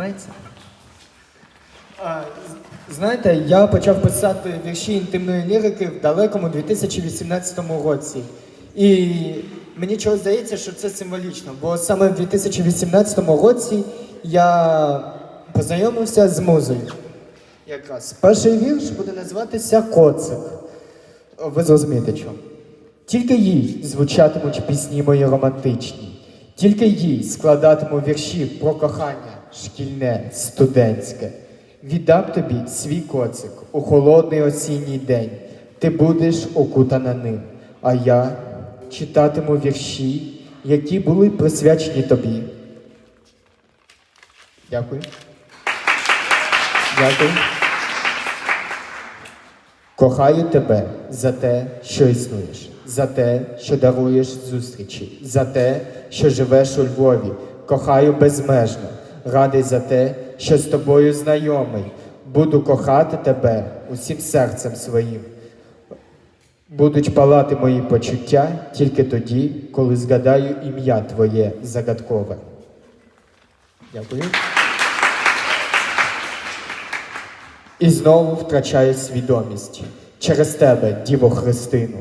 сподобається. А, Знаєте, я почав писати вірші інтимної лірики в далекому 2018 році. І мені чогось здається, що це символічно, бо саме в 2018 році я познайомився з музою. Якраз перший вірш буде називатися Коцик. Ви зрозумієте чому. Тільки їй звучатимуть пісні мої романтичні, тільки їй складатиму вірші про кохання шкільне, студентське. Віддам тобі свій коцик у холодний осінній день. Ти будеш окутана ним, а я читатиму вірші, які були присвячені тобі. Дякую. Дякую. Кохаю тебе за те, що існуєш, за те, що даруєш зустрічі, за те, що живеш у Львові. Кохаю безмежно, радий за те, що з тобою знайомий. Буду кохати тебе усім серцем своїм. Будуть палати мої почуття тільки тоді, коли згадаю ім'я твоє загадкове. Дякую. І знову втрачаю свідомість через тебе, Діво Христину.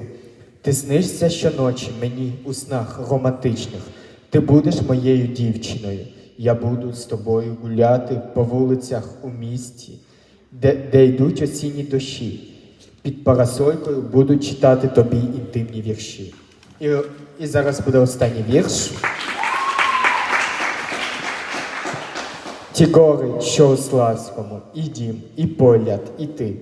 Ти снишся щоночі мені у снах романтичних. Ти будеш моєю дівчиною. Я буду з тобою гуляти по вулицях у місті, де, де йдуть осінні дощі. Під парасолькою буду читати тобі інтимні вірші. І, і зараз буде останній вірш. Ті гори, що у Славському, і дім, і погляд, і ти.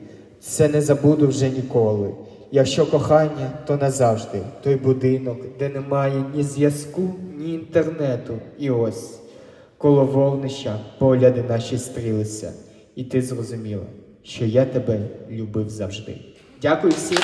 Це не забуду вже ніколи. Якщо кохання, то назавжди той будинок, де немає ні зв'язку, ні інтернету. І ось коло вогнища погляди наші стрілися, і ти зрозуміла, що я тебе любив завжди. Дякую всім.